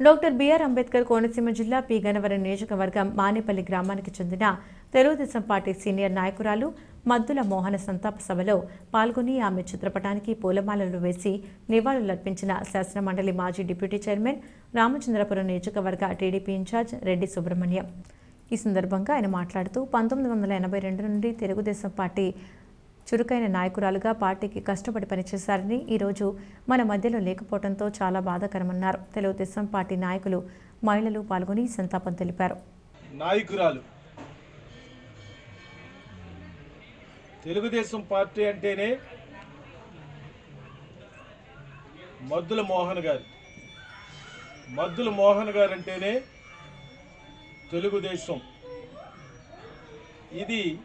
Doctor BR Ambedkar Konaseema జిల్లా P నియోజకవర్గం మానేపల్లి గ్రామానికి చెందిన తెలుగుదేశం పార్టీ సీనియర్ నాయకురాలు మద్దుల మోహన సంతాప సభలో పాల్గొని ఆమె చిత్రపటానికి పూలమాలలు వేసి నివాళులర్పించిన శాసనమండలి మాజీ డిప్యూటీ చైర్మన్ రామచంద్రపురం నియోజకవర్గ టీడీపీ ఇన్ఛార్జ్ రెడ్డి సుబ్రహ్మణ్యం. ఈ సందర్భంగా ఆయన మాట్లాడుతూ పంతొమ్మిది వందల ఎనభై రెండు నుండి తెలుగుదేశం పార్టీ చురుకైన నాయకురాలుగా పార్టీకి కష్టపడి పనిచేశారని ఈరోజు మన మధ్యలో లేకపోవడంతో చాలా బాధాకరమన్నారు. తెలుగుదేశం పార్టీ నాయకులు మహిళలు పాల్గొని సంతాపం తెలిపారు. నాయకురాలు. తెలుగుదేశం పార్టీ అంటేనే మద్దుల మోహన్ గారు. మద్దుల మోహన్ గారు అంటేనే తెలుగుదేశం. ఇది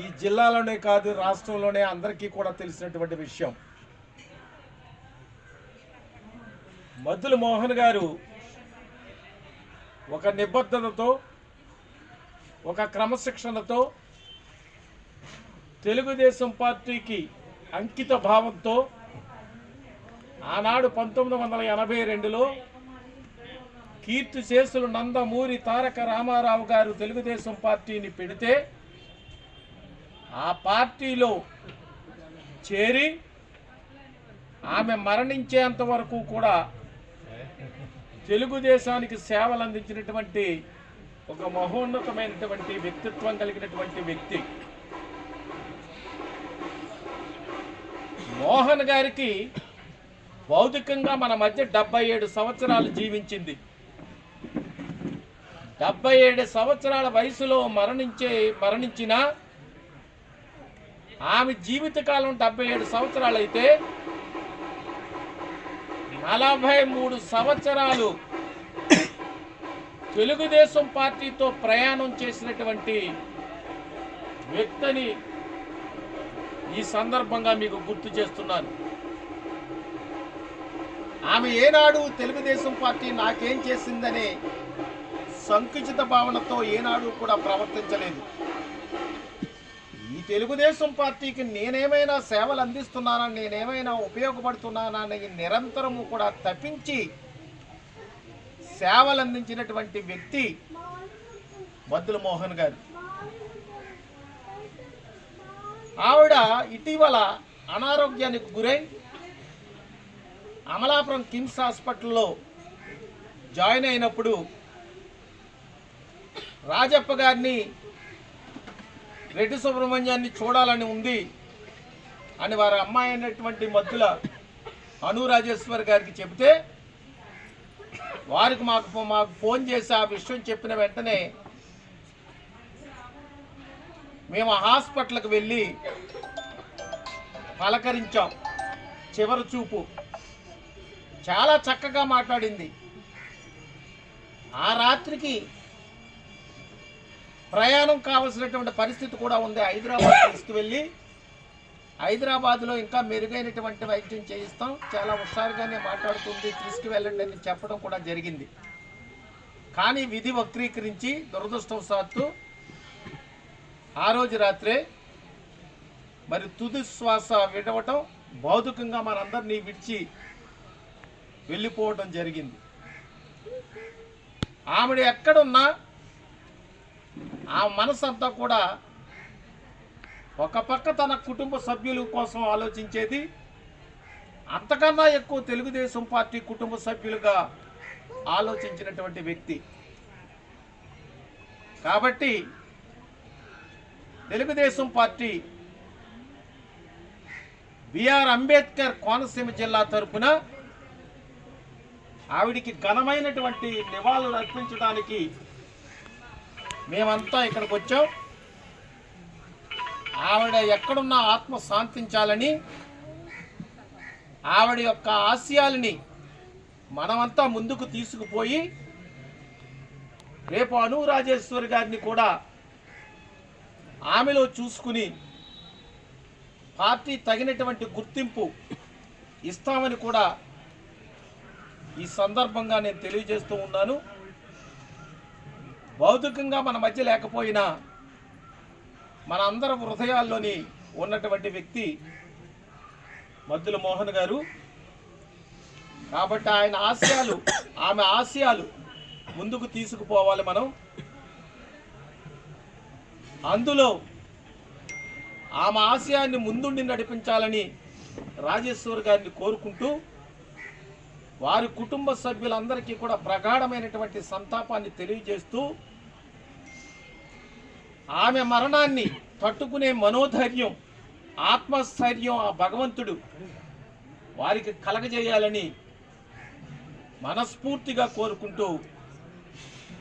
ఈ జిల్లాలోనే కాదు రాష్ట్రంలోనే అందరికీ కూడా తెలిసినటువంటి విషయం. మద్దుల మోహన్ గారు ఒక నిబద్ధతతో ఒక క్రమశిక్షణతో తెలుగుదేశం పార్టీకి అంకిత భావంతో ఆనాడు పంతొమ్మిది వందల ఎనభై రెండులో కీర్తి చేసులు నందమూరి తారక రామారావు గారు తెలుగుదేశం పార్టీని పెడితే ఆ పార్టీలో చేరి ఆమె మరణించేంత వరకు కూడా తెలుగుదేశానికి సేవలు అందించినటువంటి ఒక మహోన్నతమైనటువంటి వ్యక్తిత్వం కలిగినటువంటి వ్యక్తి. మోహన్ గారికి భౌతికంగా మన మధ్య డెబ్బై ఏడు సంవత్సరాలు జీవించింది. డెబ్బై ఏడు సంవత్సరాల వయసులో మరణించే మరణించిన ఆమె జీవితకాలం డెబ్బై ఏడు సంవత్సరాలు అయితే నలభై మూడు సంవత్సరాలు తెలుగుదేశం పార్టీతో ప్రయాణం చేసినటువంటి వ్యక్తిని ఈ సందర్భంగా మీకు గుర్తు చేస్తున్నాను. ఆమె ఏనాడు తెలుగుదేశం పార్టీ నాకేం చేసిందనే సంకుచిత భావనతో ఏనాడు కూడా ప్రవర్తించలేదు. తెలుగుదేశం పార్టీకి నేనేమైనా సేవలు అందిస్తున్నానా నేనేమైనా ఉపయోగపడుతున్నానా అని నిరంతరము కూడా తప్పించి సేవలు అందించినటువంటి వ్యక్తి మద్దుల మోహన్ గారు. ఆవిడ ఇటీవల అనారోగ్యానికి గురై అమలాపురం కిమ్స్ హాస్పిటల్లో జాయిన్ అయినప్పుడు రాజప్ప గారిని రెడ్డి సుబ్రహ్మణ్యాన్ని చూడాలని ఉంది అని వారి అమ్మాయి అయినటువంటి మద్దుల అనురాజేశ్వర్ గారికి చెబితే వారికి మాకు ఫో- మాకు ఫోన్ చేసి ఆ విషయం చెప్పిన వెంటనే మేము ఆ హాస్పిటల్కి వెళ్ళి పలకరించాం. చివరి చూపు. చాలా చక్కగా మాట్లాడింది. ఆ రాత్రికి ప్రయాణం కావలసినటువంటి పరిస్థితి కూడా ఉంది. హైదరాబాద్ తీసుకువెళ్ళి హైదరాబాద్లో ఇంకా మెరుగైనటువంటి వైద్యం చేయిస్తాం. చాలా హుషారుగానే మాట్లాడుతుంది. తీసుకువెళ్ళండి అని చెప్పడం కూడా జరిగింది. కానీ విధి వక్రీకరించి దురదృష్టవశాత్తు ఆ రోజు రాత్రే మరి తుది శ్వాస విడవటం భౌతికంగా మనందరినీ విడిచి వెళ్ళిపోవటం జరిగింది. ఆవిడ ఎక్కడున్నా ఆ మనసు అంతా కూడా ఒక పక్క తన కుటుంబ సభ్యుల కోసం ఆలోచించేది అంతకన్నా ఎక్కువ తెలుగుదేశం పార్టీ కుటుంబ సభ్యులుగా ఆలోచించినటువంటి వ్యక్తి. కాబట్టి తెలుగుదేశం పార్టీ బిఆర్ అంబేద్కర్ కోనసీమ జిల్లా తరఫున ఆవిడికి ఘనమైనటువంటి నివాళులు అర్పించడానికి మేమంతా ఇక్కడికి వచ్చాం. ఆవిడ ఎక్కడున్నా ఆత్మ శాంతించాలని ఆవిడ యొక్క ఆశయాలని మనమంతా ముందుకు తీసుకుపోయి రేపు అను రాజేశ్వరి గారిని కూడా ఆమెలో చూసుకుని పార్టీ తగినటువంటి గుర్తింపు ఇస్తామని కూడా ఈ సందర్భంగా నేను తెలియజేస్తూ ఉన్నాను. భౌతికంగా మన మధ్య లేకపోయినా మన అందరి హృదయాల్లోని ఉన్నటువంటి వ్యక్తి మద్దుల మోహన్ గారు. కాబట్టి ఆయన ఆశయాలు ఆమె ఆశయాలు ముందుకు తీసుకుపోవాలి మనం. అందులో ఆమె ఆశయాన్ని ముందుండి నడిపించాలని రాజేశ్వర్ గారిని కోరుకుంటూ వారి కుటుంబ సభ్యులందరికీ కూడా ప్రగాఢమైనటువంటి సంతాపాన్ని తెలియజేస్తూ ఆమె మరణాన్ని తట్టుకునే మనోధైర్యం ఆత్మస్థైర్యం ఆ భగవంతుడు వారికి కలగజేయాలని మనస్ఫూర్తిగా కోరుకుంటూ